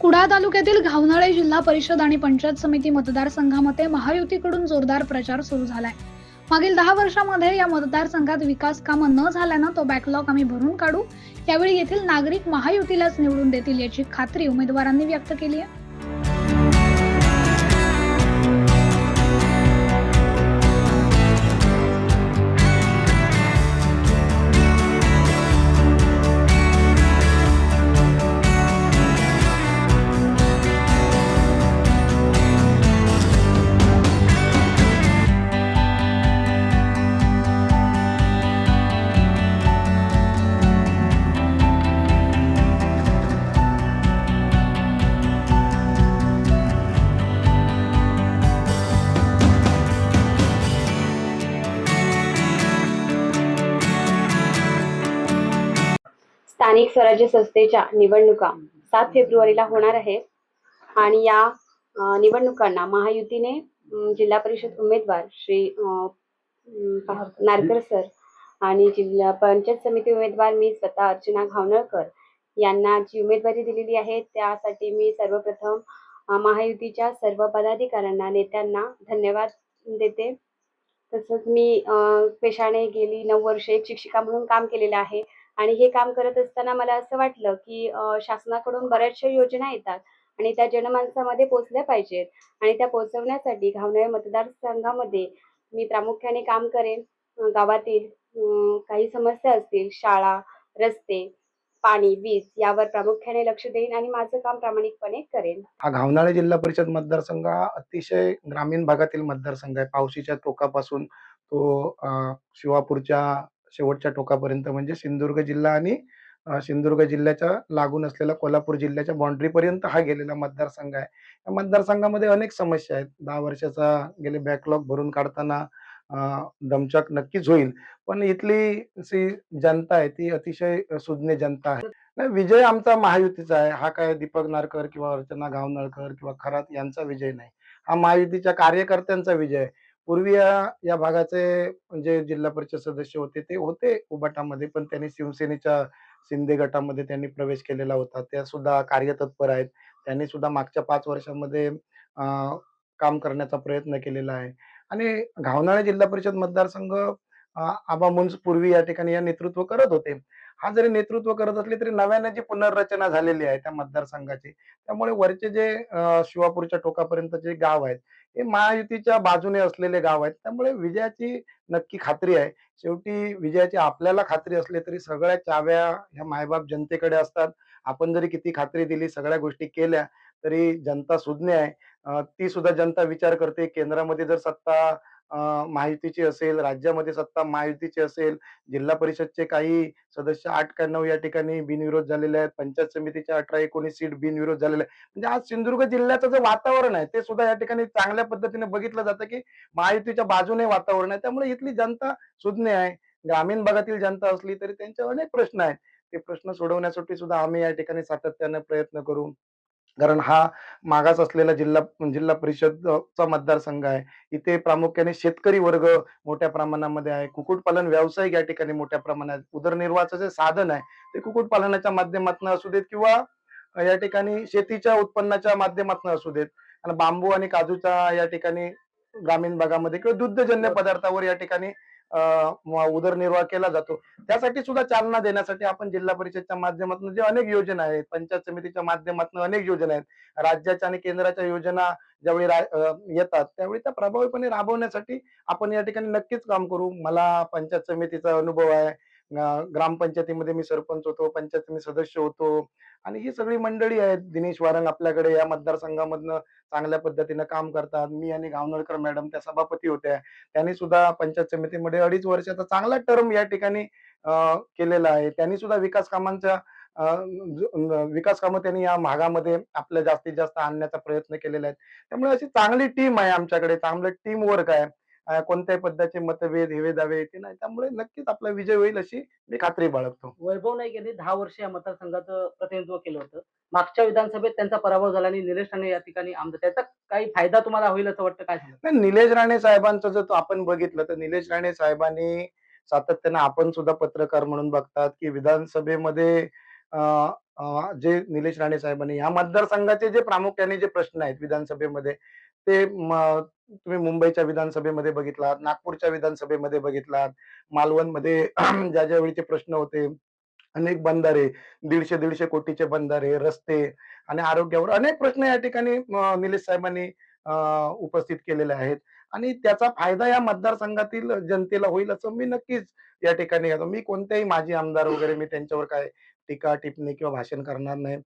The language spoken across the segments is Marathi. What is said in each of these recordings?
कुडाळ तालुक्यातील घावनाळे जिल्हा परिषद आणि पंचायत समिती मतदारसंघामध्ये महायुतीकडून जोरदार प्रचार सुरू झालाय. मागील दहा वर्षामध्ये या मतदारसंघात विकास कामं न झाल्यानं तो बॅकलॉग आम्ही भरून काढू. यावेळी येथील नागरिक महायुतीलाच निवडून देतील याची खात्री उमेदवारांनी व्यक्त केली आहे. स्थानिक स्वराज्य संस्थेच्या निवडणुका सात फेब्रुवारीला होणार आहेत आणि या निवडणुकांना महायुतीने जिल्हा परिषद उमेदवार श्री नारकर सर आणि जिल्हा पंचायत समिती उमेदवार मी स्वतः अर्चना घावणळकर यांना जी उमेदवारी दिलेली आहे त्यासाठी मी सर्वप्रथम महायुतीच्या सर्व पदाधिकाऱ्यांना नेत्यांना धन्यवाद देते. तसंच मी पेशाने गेली नऊ वर्षे एक शिक्षिका म्हणून काम केलेलं आहे. आणि हे काम करत असताना मला असं वाटलं की शासनाकडून बऱ्याचशा योजना येतात आणि त्या जनमानसामध्ये पोचल्या पाहिजेत. आणि त्या पोचवण्यासाठी घावनाळे मतदारसंघामध्ये मी प्रामुख्याने काम करेन. गावातील काही समस्या असतील शाळा रस्ते पाणी वीज यावर प्रामुख्याने लक्ष देईन आणि माझं काम प्रामाणिकपणे करेन. हा घावनाळे जिल्हा परिषद मतदारसंघ हा अतिशय ग्रामीण भागातील मतदारसंघ आहे. पावशीच्या टोकापासून तो शिवापूरच्या शेवटच्या टोकापर्यंत. म्हणजे सिंधुदुर्ग जिल्हा आणि सिंधुदुर्ग जिल्ह्याच्या लागून असलेला कोल्हापूर जिल्ह्याच्या बाउंड्री पर्यंत हा गेलेला मतदारसंघ आहे. या मतदारसंघामध्ये अनेक समस्या आहेत. दहा वर्षाचा गेले बॅकलॉग भरून काढताना दमचक नक्कीच होईल. पण इथली जी जनता आहे ती अतिशय सुज्ञ जनता आहे. नाही विजय आमचा महायुतीचा आहे. हा काय दीपक नारकर किंवा अर्चना गावनळकर किंवा खरात यांचा विजय नाही. हा महायुतीच्या कार्यकर्त्यांचा विजय आहे. पूर्वी या या भागाचे जे जिल्हा परिषद सदस्य होते ते होते उबाटामध्ये पण त्यांनी शिवसेनेच्या शिंदे गटामध्ये त्यांनी प्रवेश केलेला होता. त्या सुद्धा कार्यतत्पर आहेत. त्यांनी सुद्धा मागच्या पाच वर्षामध्ये काम करण्याचा प्रयत्न केलेला आहे. आणि घावनाळे जिल्हा परिषद मतदारसंघ आबा मुंज पूर्वी या ठिकाणी या नेतृत्व करत होते. हा जरी नेतृत्व करत असले तरी नव्याने जी पुनर्रचना झालेली आहे त्या मतदारसंघाची त्यामुळे वरचे जे शिवापूरच्या टोकापर्यंत जे गाव आहेत हे महायुतीच्या बाजूने असलेले गाव आहेत. त्यामुळे विजयाची नक्की खात्री आहे. शेवटी विजयाची आपल्याला खात्री असली तरी सगळ्या चाव्या ह्या मायबाप जनतेकडे असतात. आपण जरी किती खात्री दिली सगळ्या गोष्टी केल्या तरी जनता सुज्ञ आहे. ती सुद्धा जनता विचार करते. केंद्रामध्ये जर सत्ता महायुतीची असेल राज्यामध्ये सत्ता महायुतीची असेल जिल्हा परिषदचे काही सदस्य आठ का नऊ या ठिकाणी बिनविरोध झालेले आहेत. पंचायत समितीच्या अठरा एकोणीस सीट बिनविरोध झालेले आहेत. म्हणजे आज सिंधुदुर्ग जिल्ह्याचं जे वातावरण आहे ते सुद्धा या ठिकाणी चांगल्या पद्धतीने बघितलं जातं की महायुतीच्या बाजूने वातावरण आहे. त्यामुळे इथली जनता सुज्ञ आहे. ग्रामीण भागातील जनता असली तरी त्यांचे अनेक प्रश्न आहेत. ते प्रश्न सोडवण्यासाठी सुद्धा आम्ही या ठिकाणी सातत्याने प्रयत्न करू. कारण हा मागास असलेला जिल्हा जिल्हा परिषदचा मतदारसंघ आहे. इथे प्रामुख्याने शेतकरी वर्ग मोठ्या प्रमाणामध्ये आहे. कुक्कुटपालन व्यावसायिक या ठिकाणी मोठ्या प्रमाणात उदरनिर्वाहाचं जे साधन आहे ते कुक्कुटपालनाच्या माध्यमातून असू देत किंवा या ठिकाणी शेतीच्या उत्पन्नाच्या माध्यमातून असू देत. आणि बांबू आणि काजूचा या ठिकाणी ग्रामीण भागामध्ये किंवा दुग्धजन्य पदार्थावर या ठिकाणी उदरनिर्वाह केला जातो. त्यासाठी सुद्धा चालना देण्यासाठी आपण जिल्हा परिषदच्या माध्यमातून जे अनेक योजना आहेत पंचायत समितीच्या माध्यमातून अनेक योजना आहेत राज्याच्या आणि केंद्राच्या योजना ज्यावेळी येतात त्यावेळी त्या प्रभावीपणे राबवण्यासाठी आपण या ठिकाणी नक्कीच काम करू. मला पंचायत समितीचा अनुभव आहे. ग्रामपंचायतीमध्ये मी सरपंच होतो पंचायत मी सदस्य होतो आणि ही सगळी मंडळी आहेत. दिनेश वारंग आपल्याकडे या मतदारसंघामधनं चांगल्या पद्धतीनं काम करतात. मी आणि गावनळकर मॅडम त्या सभापती होत्या. त्यांनी सुद्धा पंचायत समितीमध्ये अडीच वर्षाचा चांगला टर्म या ठिकाणी केलेला आहे. त्यांनी सुद्धा विकास कामांच्या विकास कामं त्यांनी या भागामध्ये आपल्या जास्तीत जास्त आणण्याचा प्रयत्न केलेला आहे. त्यामुळे अशी चांगली टीम आहे आमच्याकडे. चांगलं टीम वर्क आहे. कोणत्याही पद्धतीचे मतभेद हेवे दावे येते नाही त्यामुळे नक्कीच आपला विजय होईल अशी मी खात्री बाळगतो. वैभव नाईक यांनी दहा वर्ष या मतदारसंघाचं प्रतिनिधित्व केलं होतं. मागच्या विधानसभेत त्यांचा पराभव झाला आणि निलेश ठाणे या ठिकाणी आमदार. त्याचा काही फायदा तुम्हाला होईल असं वाटतं? काय नाही, निलेश राणे साहेबांचं जर आपण बघितलं तर निलेश राणे साहेबांनी सातत्यानं आपण सुद्धा पत्रकार म्हणून बघतात की विधानसभेमध्ये जे निलेश राणे साहेबांनी या मतदारसंघाचे जे प्रामुख्याने जे प्रश्न आहेत विधानसभेमध्ये ते तुम्ही मुंबईच्या विधानसभेमध्ये बघितलात नागपूरच्या विधानसभेमध्ये बघितलात मालवणमध्ये ज्या ज्या वेळीचे प्रश्न होते अनेक बंधारे दीडशे दीडशे कोटीचे बंधारे रस्ते आणि आरोग्यावर अनेक प्रश्न या ठिकाणी निलेश साहेबांनी उपस्थित केलेले आहेत. आणि त्याचा फायदा या मतदारसंघातील जनतेला होईल असं मी नक्कीच या ठिकाणी घेतो मी कोणत्याही माजी आमदार वगैरे मी त्यांच्यावर काय टीका टिप्पणी किंवा भाषण करणार नाही.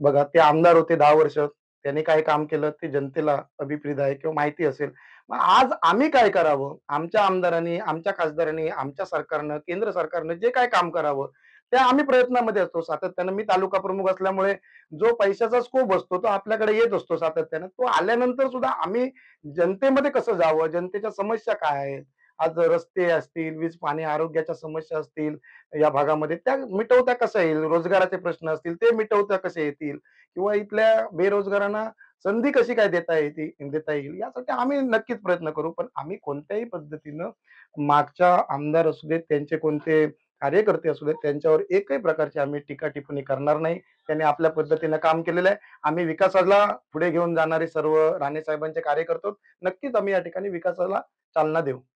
बघा ते आमदार होते दहा वर्ष. त्यांनी काय काम केलं? ते जनतेला अभिप्रीत आहे किंवा माहिती असेल. मग आज आम्ही काय करावं? आमच्या आमदारांनी आमच्या खासदारांनी आमच्या सरकारनं केंद्र सरकारनं जे काय काम करावं त्या आम्ही प्रयत्नामध्ये असतो सातत्यानं. मी तालुका प्रमुख असल्यामुळे जो पैशाचा स्कोप असतो तो आपल्याकडे येत असतो सातत्यानं. तो आल्यानंतर सुद्धा आम्ही जनतेमध्ये कसं जावं? जनतेच्या समस्या काय आहेत? आज रस्ते असतील वीज पाणी आरोग्याच्या समस्या असतील या भागामध्ये त्या मिटवता कशा येईल? रोजगाराचे प्रश्न असतील ते मिटवता कसे येतील? किंवा इथल्या बेरोजगारांना संधी कशी काय देता येतील देता येईल? यासाठी आम्ही नक्कीच प्रयत्न करू पण आम्ही कोणत्याही पद्धतीनं मागच्या आमदार असू देत त्यांचे कोणते कार्यकर्ते असू देत त्यांच्यावर एकही प्रकारची आम्ही टीका टिप्पणी करणार नाही. त्यांनी आपल्या पद्धतीनं काम केलेलं आहे. आम्ही विकासाला पुढे घेऊन जाणारे सर्व राणे साहेबांचे कार्यकर्ते नक्कीच आम्ही या ठिकाणी विकासाला चालना देऊ.